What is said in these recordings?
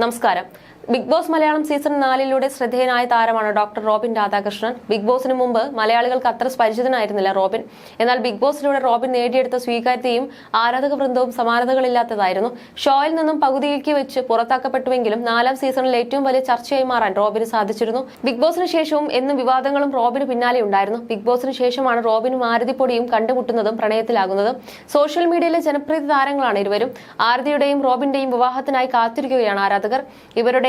നമസ്കാരം Bigg Boss Malayalam season നാലിലൂടെ ശ്രദ്ധേയനായ താരമാണ് ഡോക്ടർ റോബിൻ രാധാകൃഷ്ണൻ. ബിഗ് ബോസിന് മുമ്പ് മലയാളികൾക്ക് അത്ര പരിചിതനായിരുന്നില്ല റോബിൻ. എന്നാൽ ബിഗ് ബോസിലൂടെ റോബിൻ നേടിയെടുത്ത സ്വീകാര്യതയും ആരാധക വൃന്ദവും സമാനതകളില്ലാത്തതായിരുന്നു. ഷോയിൽ നിന്നും പകുതിയിലേക്ക് വെച്ച് പുറത്താക്കപ്പെട്ടുവെങ്കിലും നാലാം സീസണിൽ ഏറ്റവും വലിയ ചർച്ചയായി മാറാൻ റോബിന് സാധിച്ചിരുന്നു. ബിഗ് ബോസിന് ശേഷവും എന്നും വിവാദങ്ങളും റോബിന് പിന്നാലെ ഉണ്ടായിരുന്നു. ബിഗ് ബോസിന് ശേഷമാണ് റോബിനും ആരതിപ്പൊടിയും കണ്ടുമുട്ടുന്നതും പ്രണയത്തിലാകുന്നതും. സോഷ്യൽ മീഡിയയിലെ ജനപ്രീതി താരങ്ങളാണ് ഇരുവരും. ആരതിയുടെയും റോബിന്റെയും വിവാഹത്തിനായി കാത്തിരിക്കുകയാണ് ആരാധകർ.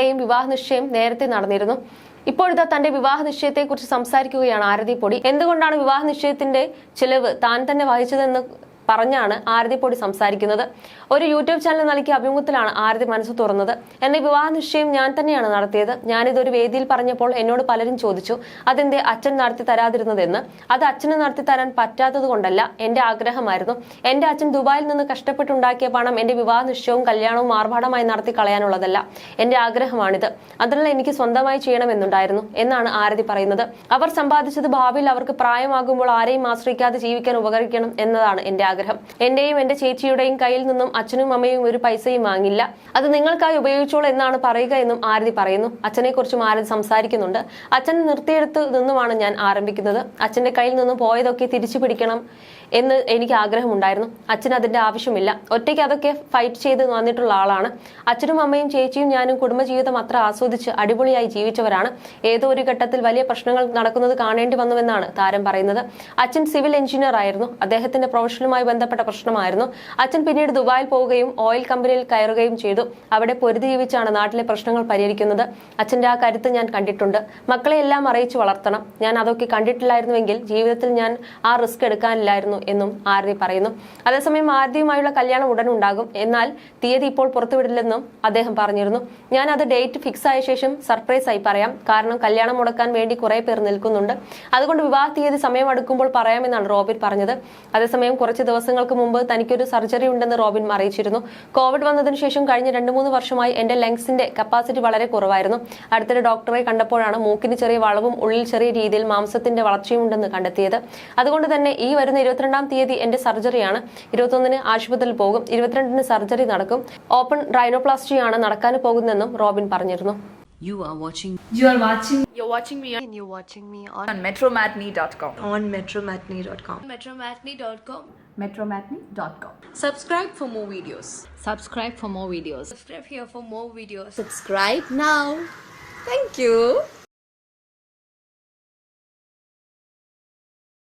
ഇവരുടെയും വിവാഹ നിശ്ചയം നേരത്തെ നടന്നിരുന്നു. ഇപ്പോഴത്തെ തന്റെ വിവാഹ നിശ്ചയത്തെക്കുറിച്ച് സംസാരിക്കുകയാണ് ആരതി പൊടി. എന്തുകൊണ്ടാണ് വിവാഹ നിശ്ചയത്തിന്റെ ചിലവ് താൻ തന്നെ വഹിച്ചതെന്ന് പറഞ്ഞാണ് ആരതി പൊടി സംസാരിക്കുന്നത്. ഒരു യൂട്യൂബ് ചാനൽ നൽകിയ അഭിമുഖത്തിലാണ് ആരതി മനസ്സ് തുറന്നത്. എന്റെ വിവാഹ നിശ്ചയം ഞാൻ തന്നെയാണ് നടത്തിയത്. ഞാനിതൊരു വേദിയിൽ പറഞ്ഞപ്പോൾ എന്നോട് പലരും ചോദിച്ചു അതെന്റെ അച്ഛൻ നടത്തി തരാതിരുന്നതെന്ന്? അത് അച്ഛന് നടത്തി തരാൻ പറ്റാത്തത് കൊണ്ടല്ല എന്റെ ആഗ്രഹമായിരുന്നു. എന്റെ അച്ഛൻ ദുബായിൽ നിന്ന് കഷ്ടപ്പെട്ടുണ്ടാക്കിയ പണം എന്റെ വിവാഹ നിശ്ചയവും കല്യാണവും ആർഭാടമായി നടത്തി കളയാനുള്ളതല്ല എന്റെ ആഗ്രഹമാണിത്. അതിനുള്ള എനിക്ക് സ്വന്തമായി ചെയ്യണമെന്നുണ്ടായിരുന്നു എന്നാണ് ആരതി പറയുന്നത്. അവർ സമ്പാദിച്ചത് ഭാവിയിൽ അവർക്ക് പ്രായമാകുമ്പോൾ ആരെയും ആശ്രയിക്കാതെ ജീവിക്കാൻ ഉപകരിക്കണം എന്നതാണ് എന്റെ ആഗ്രഹം. എന്റെയും എന്റെ ചേച്ചിയുടെയും കയ്യിൽ നിന്നും അച്ഛനും അമ്മയും ഒരു പൈസയും വാങ്ങില്ല. അത് നിങ്ങൾക്കായി ഉപയോഗിച്ചോളൂ എന്നാണ് പറയുക എന്നും ആരതി പറയുന്നു. അച്ഛനെ കുറിച്ചും ആരതി സംസാരിക്കുന്നുണ്ട്. അച്ഛൻ നിർത്തിയെടുത്ത് നിന്നുമാണ് ഞാൻ ആരംഭിക്കുന്നത്. അച്ഛന്റെ കയ്യിൽ നിന്നും പോയതൊക്കെ തിരിച്ചു പിടിക്കണം. എന്ന് എനിക്ക് ആഗ്രഹമുണ്ടായിരുന്നു. അച്ഛന് അതിന്റെ ആവശ്യമില്ല. ഒറ്റയ്ക്ക് അതൊക്കെ ഫൈറ്റ് ചെയ്ത് വന്നിട്ടുള്ള ആളാണ്. അച്ഛനും അമ്മയും ചേച്ചിയും ഞാനും കുടുംബജീവിതം അത്ര ആസ്വദിച്ച് അടിപൊളിയായി ജീവിച്ചവരാണ്. ഏതോ ഒരു ഘട്ടത്തിൽ വലിയ പ്രശ്നങ്ങൾ നടക്കുന്നത് കാണേണ്ടി വന്നുവെന്നാണ് താരം പറയുന്നത്. അച്ഛൻ സിവിൽ എഞ്ചിനീയർ ആയിരുന്നു. അദ്ദേഹത്തിന്റെ പ്രൊഫഷനുമായി ബന്ധപ്പെട്ട പ്രശ്നമായിരുന്നു. അച്ഛൻ പിന്നീട് ദുബായിൽ പോവുകയും ഓയിൽ കമ്പനിയിൽ കയറുകയും ചെയ്തു. അവിടെ പൊരുതി ജീവിച്ചാണ് നാട്ടിലെ പ്രശ്നങ്ങൾ പരിഹരിക്കുന്നത്. അച്ഛന്റെ ആ കരുത്ത് ഞാൻ കണ്ടിട്ടുണ്ട്. മക്കളെ എല്ലാം അറിയിച്ചു വളർത്തണം. ഞാൻ അതൊക്കെ കണ്ടിട്ടില്ലായിരുന്നുവെങ്കിൽ ജീവിതത്തിൽ ഞാൻ ആ റിസ്ക് എടുക്കാനില്ലായിരുന്നു. എന്നും ആരതി പറയുന്നു. അതേസമയം ആരതിയുമായുള്ള കല്യാണം ഉടൻ ഉണ്ടാകും. എന്നാൽ തീയതി ഇപ്പോൾ പുറത്തുവിടില്ലെന്നും അദ്ദേഹം പറഞ്ഞിരുന്നു. ഞാൻ അത് ഡേറ്റ് ഫിക്സ് ആയ ശേഷം സർപ്രൈസ് ആയി പറയാം. കാരണം കല്യാണം മുടക്കാൻ വേണ്ടി കുറെ പേർ നിൽക്കുന്നുണ്ട്. അതുകൊണ്ട് വിവാഹ തീയതി സമയം അടുക്കുമ്പോൾ പറയാമെന്നാണ് റോബിൻ പറഞ്ഞത്. അതേസമയം കുറച്ച് ദിവസങ്ങൾക്ക് മുമ്പ് തനിക്കൊരു സർജറി ഉണ്ടെന്ന് റോബിൻ അറിയിച്ചിരുന്നു. കോവിഡ് വന്നതിന് ശേഷം കഴിഞ്ഞ രണ്ട് മൂന്ന് വർഷമായി എന്റെ ലങ്സിന്റെ കപ്പാസിറ്റി വളരെ കുറവായിരുന്നു. അടുത്തിടെ ഡോക്ടറെ കണ്ടപ്പോഴാണ് മൂക്കിന് ചെറിയ വളവും ഉള്ളിൽ ചെറിയ രീതിയിൽ മാംസത്തിന്റെ വളർച്ചയും ഉണ്ടെന്ന് കണ്ടെത്തിയത്. അതുകൊണ്ട് തന്നെ ഈ വരുന്ന ഇരുപത്തിരണ്ടാം തീയതി എന്റെ സർജറിയാണ് ഇരുപത്തൊന്നിന് ആശുപത്രിയിൽ പോകും ഇരുപത്തിരണ്ടിന് സർജറി നടക്കും ഓപ്പൺ റൈനോപ്ലാസ്റ്റിയാണ് നടക്കാൻ പോകുന്നതെന്നും റോബിൻ പറഞ്ഞിരുന്നു You are watching You are watching You're watching me and you're watching me on, on metromatney.com. on metromatney.com. metromatney.com. metromatney.com. Subscribe for more videos. subscribe for more videos Subscribe here for more videos. Subscribe now. Thank you.